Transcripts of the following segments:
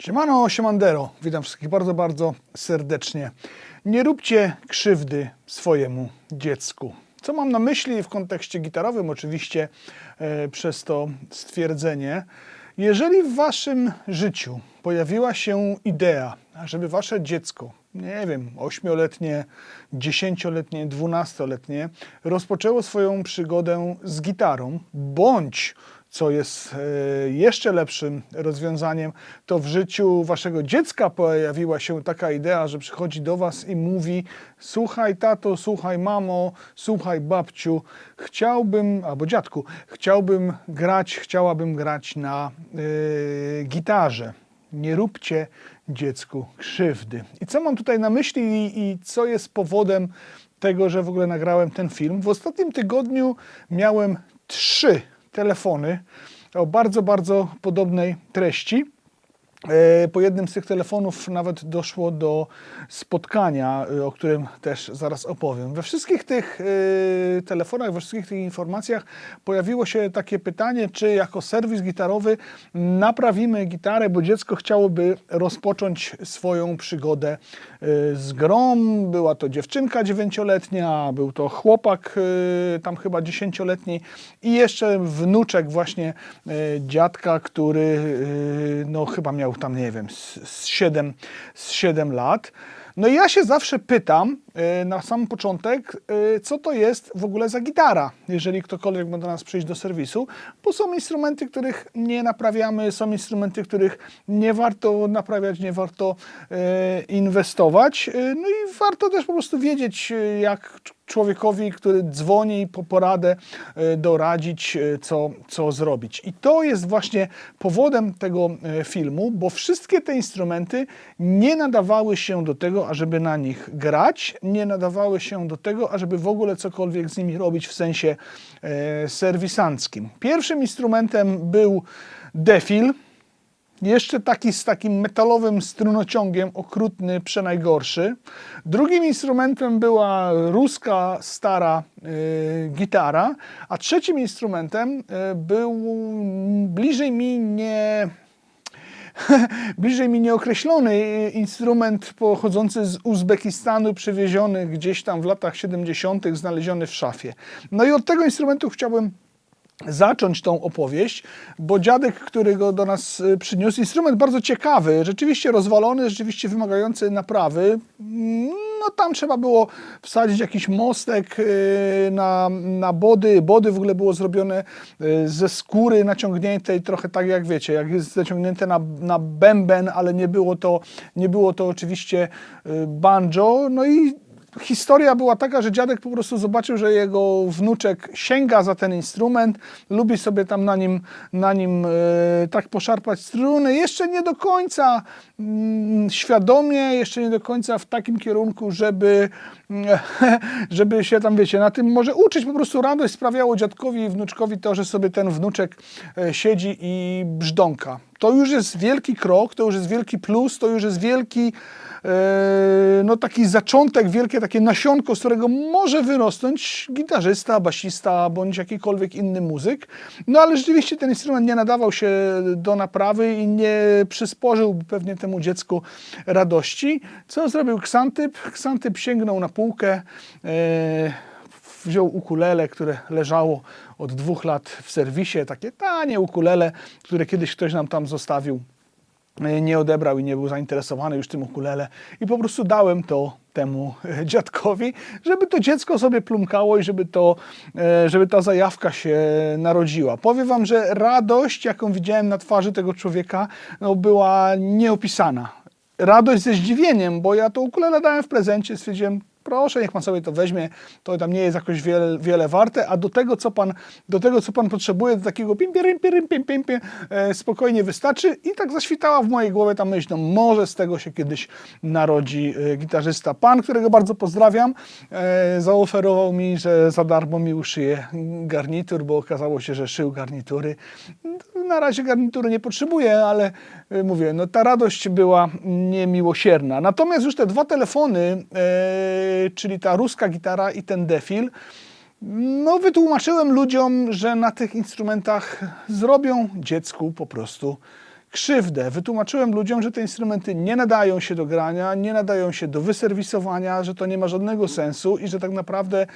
Siemano, siemandero. Witam wszystkich bardzo, bardzo serdecznie. Nie róbcie krzywdy swojemu dziecku. Co mam na myśli w kontekście gitarowym? Oczywiście e, przez to stwierdzenie. Jeżeli w waszym życiu pojawiła się idea, żeby wasze dziecko, nie wiem, ośmioletnie, dziesięcioletnie, dwunastoletnie, rozpoczęło swoją przygodę z gitarą, bądź co jest e, jeszcze lepszym rozwiązaniem, to w życiu waszego dziecka pojawiła się taka idea, że przychodzi do was i mówi: Słuchaj, tato, słuchaj, mamo, słuchaj, babciu, chciałbym, albo dziadku, chciałbym grać, chciałabym grać na e, gitarze. Nie róbcie dziecku krzywdy. I co mam tutaj na myśli i, i co jest powodem tego, że w ogóle nagrałem ten film? W ostatnim tygodniu miałem trzy telefony o bardzo, bardzo podobnej treści. E, Po jednym z tych telefonów nawet doszło do spotkania, e, o którym też zaraz opowiem. We wszystkich tych e, telefonach, we wszystkich tych informacjach pojawiło się takie pytanie, czy jako serwis gitarowy naprawimy gitarę, bo dziecko chciałoby rozpocząć swoją przygodę z grą. Była to dziewczynka dziewięcioletnia, był to chłopak tam chyba dziesięcioletni i jeszcze wnuczek właśnie dziadka, który no chyba miał tam, nie wiem, z, 7, z 7 lat. No i ja się zawsze pytam e, na sam początek, e, co to jest w ogóle za gitara, jeżeli ktokolwiek ma do nas przyjść do serwisu, bo są instrumenty, których nie naprawiamy, są instrumenty, których nie warto naprawiać, nie warto e, inwestować. No i warto też po prostu wiedzieć, jak człowiekowi, który dzwoni po poradę, doradzić, co, co zrobić. I to jest właśnie powodem tego filmu, bo wszystkie te instrumenty nie nadawały się do tego, ażeby na nich grać, nie nadawały się do tego, ażeby w ogóle cokolwiek z nimi robić w sensie e, serwisanckim. Pierwszym instrumentem był Defil, jeszcze taki z takim metalowym strunociągiem, okrutny, przenajgorszy. Drugim instrumentem była ruska stara y, gitara, a trzecim instrumentem y, był bliżej mi nie bliżej mi nieokreślony y, instrument pochodzący z Uzbekistanu, przywieziony gdzieś tam w latach 70., znaleziony w szafie. No i od tego instrumentu chciałbym zacząć tą opowieść, bo dziadek, który go do nas y, przyniósł, instrument bardzo ciekawy, rzeczywiście rozwalony, rzeczywiście wymagający naprawy. Mm, No tam trzeba było wsadzić jakiś mostek y, na, na body. Body w ogóle było zrobione y, ze skóry naciągniętej, trochę tak jak wiecie, jak jest zaciągnięte na, na bęben, ale nie było to, nie było to oczywiście banjo. No i historia była taka, że dziadek po prostu zobaczył, że jego wnuczek sięga za ten instrument, lubi sobie tam na nim, na nim e, tak poszarpać struny. Jeszcze nie do końca mm, świadomie, jeszcze nie do końca w takim kierunku, żeby, żeby się tam, wiecie, na tym może uczyć. Po prostu radość sprawiało dziadkowi i wnuczkowi to, że sobie ten wnuczek e, siedzi i brzdąka. To już jest wielki krok, to już jest wielki plus, to już jest wielki e, no taki zaczątek, wielkie takie nasionko, z którego może wyrosnąć gitarzysta, basista bądź jakikolwiek inny muzyk. No ale rzeczywiście ten instrument nie nadawał się do naprawy i nie przysporzył pewnie temu dziecku radości. Co zrobił Ksantyp? Ksantyp sięgnął na półkę, e, wziął ukulele, które leżało od dwóch lat w serwisie, takie tanie ukulele, które kiedyś ktoś nam tam zostawił e, nie odebrał i nie był zainteresowany już tym ukulele i po prostu dałem to temu dziadkowi, żeby to dziecko sobie plumkało i żeby, to, e, żeby ta zajawka się narodziła. Powiem wam, że radość, jaką widziałem na twarzy tego człowieka, no, była nieopisana. Radość ze zdziwieniem, bo ja to ukulele dałem w prezencie, stwierdziłem, proszę, niech pan sobie to weźmie, to tam nie jest jakoś wiele, wiele warte, a do tego, co pan, do tego, co pan potrzebuje, do takiego pim, pim, pim, pim, pim, pim, e, spokojnie wystarczy i tak zaświtała w mojej głowie ta myśl, no może z tego się kiedyś narodzi e, gitarzysta. Pan, którego bardzo pozdrawiam, e, zaoferował mi, że za darmo mi uszyje garnitur, bo okazało się, że szył garnitury. Na razie garnitury nie potrzebuję, ale e, mówię, no ta radość była niemiłosierna. Natomiast już te dwa telefony, e, czyli ta ruska gitara i ten defil, no wytłumaczyłem ludziom, że na tych instrumentach zrobią dziecku po prostu krzywdę. Wytłumaczyłem ludziom, że te instrumenty nie nadają się do grania, nie nadają się do wyserwisowania, że to nie ma żadnego sensu i że tak naprawdę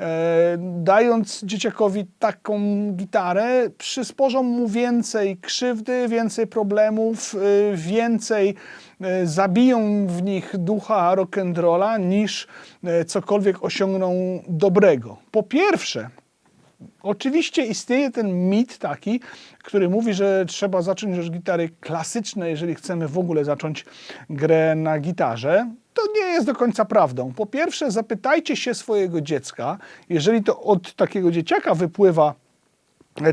e, dając dzieciakowi taką gitarę, przysporzą mu więcej krzywdy, więcej problemów, e, więcej e, zabiją w nich ducha rock'n'rolla niż e, cokolwiek osiągną dobrego. Po pierwsze, Oczywiście istnieje ten mit taki, który mówi, że trzeba zacząć już gitary klasyczne, jeżeli chcemy w ogóle zacząć grę na gitarze. To nie jest do końca prawdą. Po pierwsze, zapytajcie się swojego dziecka, jeżeli to od takiego dzieciaka wypływa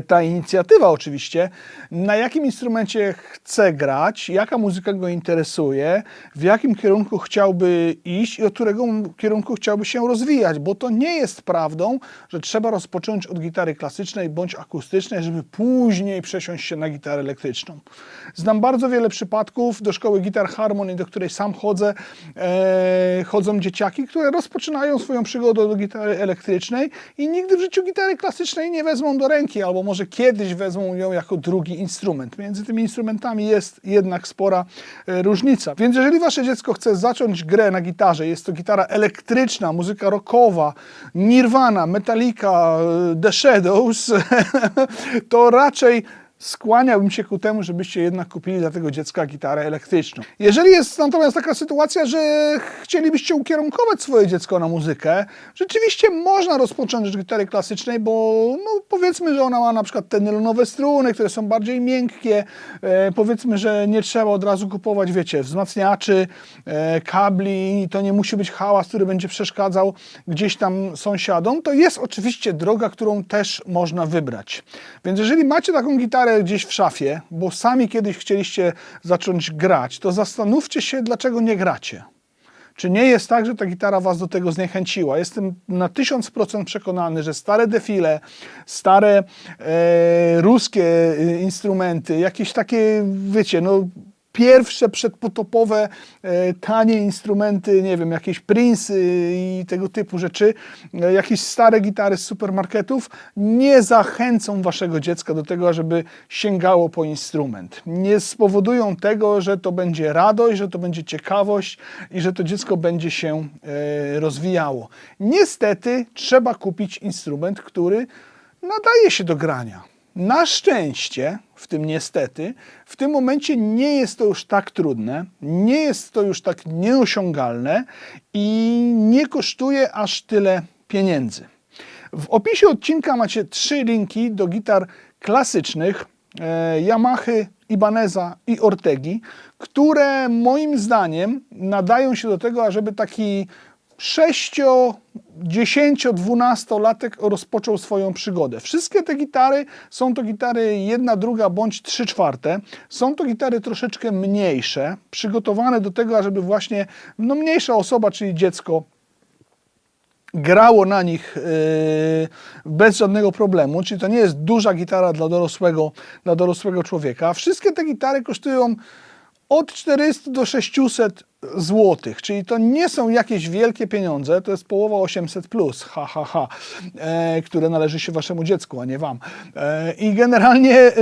ta inicjatywa oczywiście, na jakim instrumencie chce grać, jaka muzyka go interesuje, w jakim kierunku chciałby iść i od którego kierunku chciałby się rozwijać, bo to nie jest prawdą, że trzeba rozpocząć od gitary klasycznej bądź akustycznej, żeby później przesiąść się na gitarę elektryczną. Znam bardzo wiele przypadków do szkoły Gitar Harmony, do której sam chodzę, e, chodzą dzieciaki, które rozpoczynają swoją przygodę do gitary elektrycznej i nigdy w życiu gitary klasycznej nie wezmą do ręki, albo może kiedyś wezmą ją jako drugi instrument. Między tymi instrumentami jest jednak spora e, różnica. Więc jeżeli wasze dziecko chce zacząć grę na gitarze, jest to gitara elektryczna, muzyka rockowa, Nirvana, Metallica, e, The Shadows, to raczej skłaniałbym się ku temu, żebyście jednak kupili dla tego dziecka gitarę elektryczną. Jeżeli jest natomiast taka sytuacja, że chcielibyście ukierunkować swoje dziecko na muzykę, rzeczywiście można rozpocząć od gitary klasycznej, bo no, powiedzmy, że ona ma na przykład te nylonowe struny, które są bardziej miękkie, e, powiedzmy, że nie trzeba od razu kupować, wiecie, wzmacniaczy, e, kabli, to nie musi być hałas, który będzie przeszkadzał gdzieś tam sąsiadom, to jest oczywiście droga, którą też można wybrać. Więc jeżeli macie taką gitarę gdzieś w szafie, bo sami kiedyś chcieliście zacząć grać, to zastanówcie się, dlaczego nie gracie. Czy nie jest tak, że ta gitara was do tego zniechęciła? Jestem na 1000% przekonany, że stare defile, stare e, ruskie e, instrumenty, jakieś takie, wiecie, no pierwsze przedpotopowe, e, tanie instrumenty, nie wiem, jakieś Prince i tego typu rzeczy, e, jakieś stare gitary z supermarketów nie zachęcą waszego dziecka do tego, żeby sięgało po instrument. Nie spowodują tego, że to będzie radość, że to będzie ciekawość i że to dziecko będzie się e, rozwijało. Niestety trzeba kupić instrument, który nadaje się do grania. Na szczęście, w tym niestety, w tym momencie nie jest to już tak trudne, nie jest to już tak nieosiągalne i nie kosztuje aż tyle pieniędzy. W opisie odcinka macie trzy linki do gitar klasycznych e, Yamaha, Ibaneza i Ortegi, które moim zdaniem nadają się do tego, ażeby taki 6, 10, 12 latek rozpoczął swoją przygodę. Wszystkie te gitary są to gitary jedna, druga bądź trzy czwarte. Są to gitary troszeczkę mniejsze, przygotowane do tego, ażeby właśnie no, mniejsza osoba, czyli dziecko, grało na nich yy, bez żadnego problemu, czyli to nie jest duża gitara dla dorosłego, dla dorosłego człowieka. Wszystkie te gitary kosztują od 400 do 600 złotych, czyli to nie są jakieś wielkie pieniądze, to jest połowa 800 plus, ha, ha, ha, e, które należy się waszemu dziecku, a nie wam. E, I generalnie, e,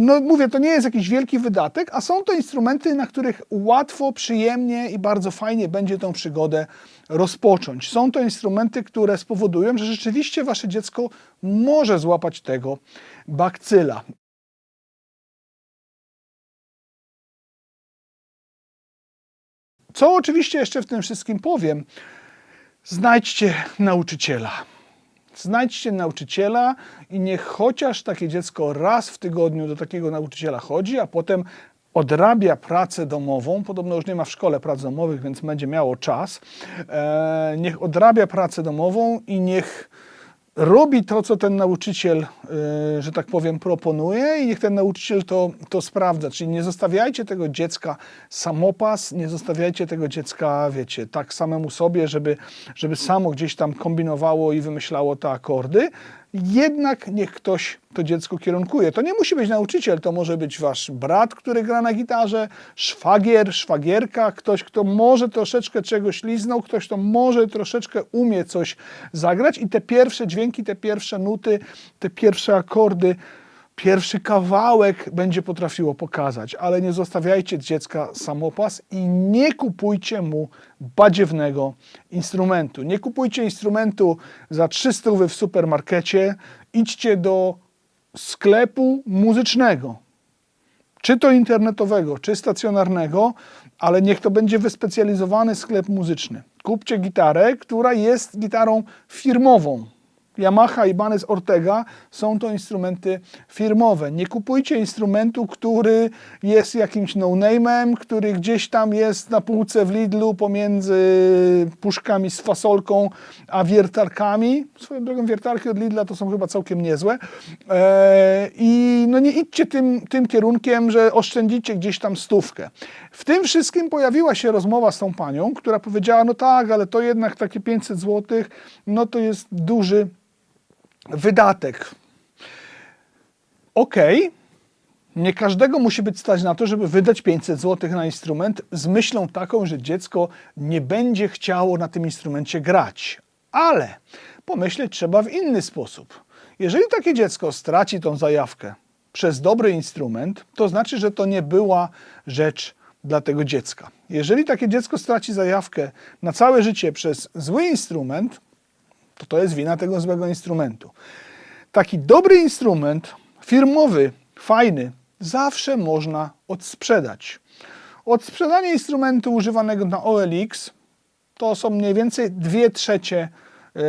no mówię, to nie jest jakiś wielki wydatek, a są to instrumenty, na których łatwo, przyjemnie i bardzo fajnie będzie tą przygodę rozpocząć. Są to instrumenty, które spowodują, że rzeczywiście wasze dziecko może złapać tego bakcyla. Co oczywiście jeszcze w tym wszystkim powiem, znajdźcie nauczyciela. Znajdźcie nauczyciela i niech chociaż takie dziecko raz w tygodniu do takiego nauczyciela chodzi, a potem odrabia pracę domową. Podobno już nie ma w szkole prac domowych, więc będzie miało czas. E, niech odrabia pracę domową i niech robi to, co ten nauczyciel, y, że tak powiem, proponuje i niech ten nauczyciel to, to sprawdza. Czyli nie zostawiajcie tego dziecka samopas, nie zostawiajcie tego dziecka, wiecie, tak samemu sobie, żeby, żeby samo gdzieś tam kombinowało i wymyślało te akordy, jednak niech ktoś to dziecko kierunkuje. To nie musi być nauczyciel, to może być wasz brat, który gra na gitarze, szwagier, szwagierka, ktoś, kto może troszeczkę czegoś liznął, ktoś, kto może troszeczkę umie coś zagrać i te pierwsze dźwięki, te pierwsze nuty, te pierwsze akordy pierwszy kawałek będzie potrafiło pokazać, ale nie zostawiajcie dziecka samopas i nie kupujcie mu badziewnego instrumentu. Nie kupujcie instrumentu za 300 w supermarkecie, idźcie do sklepu muzycznego czy to internetowego, czy stacjonarnego, ale niech to będzie wyspecjalizowany sklep muzyczny. Kupcie gitarę, która jest gitarą firmową. Yamaha, Ibanez, Ortega są to instrumenty firmowe. Nie kupujcie instrumentu, który jest jakimś no-name'em, który gdzieś tam jest na półce w Lidlu pomiędzy puszkami z fasolką a wiertarkami. Swoją drogą wiertarki od Lidla to są chyba całkiem niezłe. Eee, I no nie idźcie tym, tym kierunkiem, że oszczędzicie gdzieś tam stówkę. W tym wszystkim pojawiła się rozmowa z tą panią, która powiedziała, no tak, ale to jednak takie 500 zł, no to jest duży wydatek. Okej, nie każdego musi być stać na to, żeby wydać 500 zł na instrument z myślą taką, że dziecko nie będzie chciało na tym instrumencie grać. Ale pomyśleć trzeba w inny sposób. Jeżeli takie dziecko straci tą zajawkę przez dobry instrument, to znaczy, że to nie była rzecz dla tego dziecka. Jeżeli takie dziecko straci zajawkę na całe życie przez zły instrument, to to jest wina tego złego instrumentu. Taki dobry instrument, firmowy, fajny, zawsze można odsprzedać. Odsprzedanie instrumentu używanego na OLX to są mniej więcej 2 trzecie e,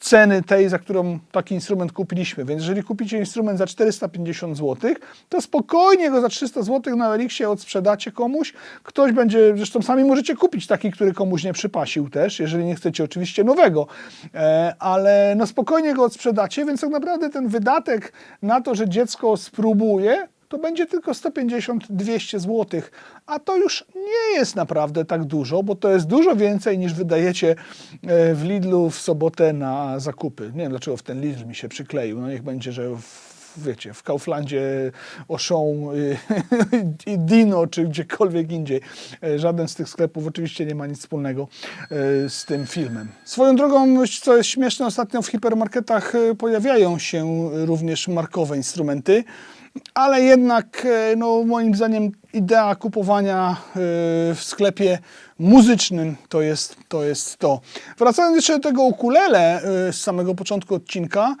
ceny tej, za którą taki instrument kupiliśmy. Więc jeżeli kupicie instrument za 450 zł, to spokojnie go za 300 zł na Elixie odsprzedacie komuś. Ktoś będzie, zresztą sami możecie kupić taki, który komuś nie przypasił też, jeżeli nie chcecie oczywiście nowego, e, ale no spokojnie go odsprzedacie, więc tak naprawdę ten wydatek na to, że dziecko spróbuje, to będzie tylko 150-200 zł, a to już nie jest naprawdę tak dużo, bo to jest dużo więcej niż wydajecie e, w Lidlu w sobotę na zakupy. Nie wiem dlaczego w ten Lidl mi się przykleił, no niech będzie, że w, wiecie, w Kauflandzie, Auchan y, i Dino, czy gdziekolwiek indziej. E, Żaden z tych sklepów oczywiście nie ma nic wspólnego e, z tym filmem. Swoją drogą, co jest śmieszne, ostatnio w hipermarketach e, pojawiają się również markowe instrumenty ale jednak e, no, moim zdaniem idea kupowania e, w sklepie muzycznym to jest to. Jest to. Wracając jeszcze do tego ukulele e, z samego początku odcinka,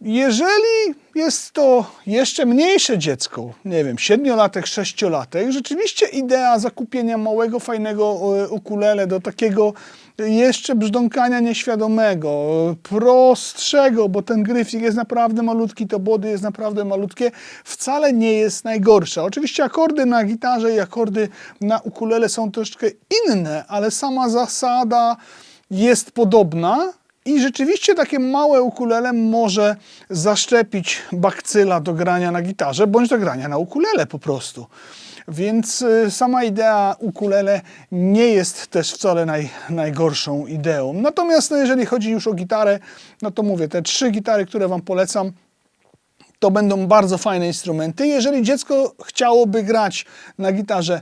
jeżeli jest to jeszcze mniejsze dziecko, nie wiem, siedmiolatek, sześciolatek, rzeczywiście idea zakupienia małego, fajnego ukulele do takiego jeszcze brzdąkania nieświadomego, prostszego, bo ten gryfik jest naprawdę malutki, to body jest naprawdę malutkie, wcale nie jest najgorsza. Oczywiście akordy na gitarze i akordy na ukulele są troszeczkę inne, ale sama zasada jest podobna. I rzeczywiście takie małe ukulele może zaszczepić bakcyla do grania na gitarze, bądź do grania na ukulele po prostu. Więc y, sama idea ukulele nie jest też wcale naj, najgorszą ideą. Natomiast no, jeżeli chodzi już o gitarę, no to mówię, te trzy gitary, które Wam polecam, to będą bardzo fajne instrumenty. Jeżeli dziecko chciałoby grać na gitarze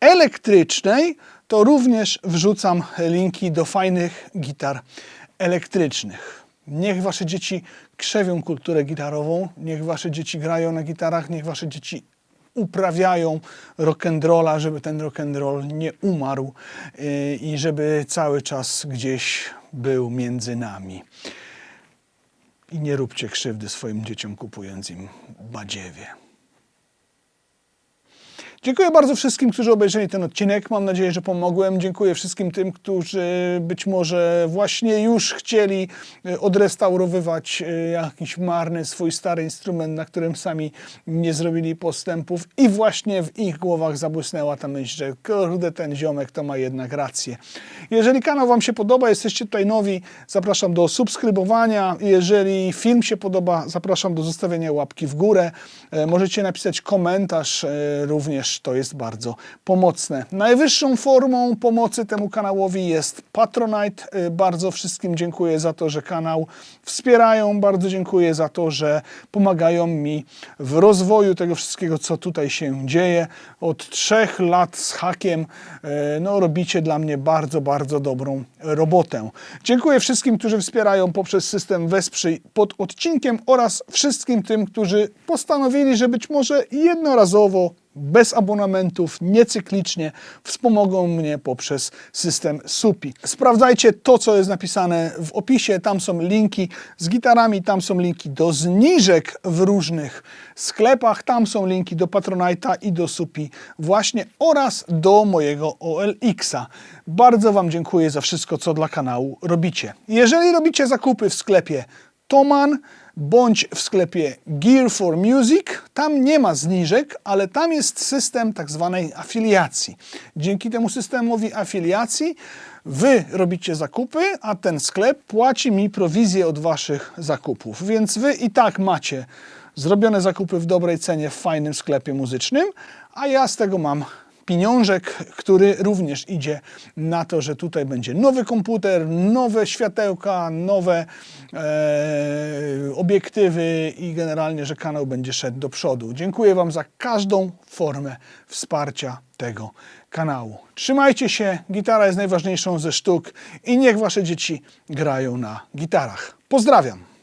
elektrycznej, to również wrzucam linki do fajnych gitar elektrycznych. Niech wasze dzieci krzewią kulturę gitarową, niech wasze dzieci grają na gitarach, niech wasze dzieci uprawiają rock'n'rolla, żeby ten rock'n'roll nie umarł yy, i żeby cały czas gdzieś był między nami. I nie róbcie krzywdy swoim dzieciom kupując im badziewie. Dziękuję bardzo wszystkim, którzy obejrzeli ten odcinek. Mam nadzieję, że pomogłem. Dziękuję wszystkim tym, którzy być może właśnie już chcieli e, odrestaurowywać e, jakiś marny swój stary instrument, na którym sami nie zrobili postępów i właśnie w ich głowach zabłysnęła ta myśl, że kurde, ten ziomek to ma jednak rację. Jeżeli kanał Wam się podoba, jesteście tutaj nowi, zapraszam do subskrybowania. Jeżeli film się podoba, zapraszam do zostawienia łapki w górę. E, Możecie napisać komentarz również to jest bardzo pomocne. Najwyższą formą pomocy temu kanałowi jest Patronite. Y, Bardzo wszystkim dziękuję za to, że kanał wspierają. Bardzo dziękuję za to, że pomagają mi w rozwoju tego wszystkiego, co tutaj się dzieje. Od trzech lat z hakiem y, no, robicie dla mnie bardzo, bardzo dobrą robotę. Dziękuję wszystkim, którzy wspierają poprzez system Wesprzyj pod odcinkiem oraz wszystkim tym, którzy postanowili, że być może jednorazowo bez abonamentów, niecyklicznie wspomogą mnie poprzez system SUPI. Sprawdzajcie to, co jest napisane w opisie. Tam są linki z gitarami, tam są linki do zniżek w różnych sklepach, tam są linki do Patronite'a i do SUPI właśnie oraz do mojego OLX-a. Bardzo Wam dziękuję za wszystko, co dla kanału robicie. Jeżeli robicie zakupy w sklepie Toman bądź w sklepie Gear for Music. Tam nie ma zniżek, ale tam jest system tak zwanej afiliacji. Dzięki temu systemowi afiliacji wy robicie zakupy, a ten sklep płaci mi prowizję od waszych zakupów. Więc wy i tak macie zrobione zakupy w dobrej cenie w fajnym sklepie muzycznym, a ja z tego mam pieniążek, który również idzie na to, że tutaj będzie nowy komputer, nowe światełka, nowe e, obiektywy i generalnie, że kanał będzie szedł do przodu. Dziękuję Wam za każdą formę wsparcia tego kanału. Trzymajcie się, gitara jest najważniejszą ze sztuk i niech Wasze dzieci grają na gitarach. Pozdrawiam!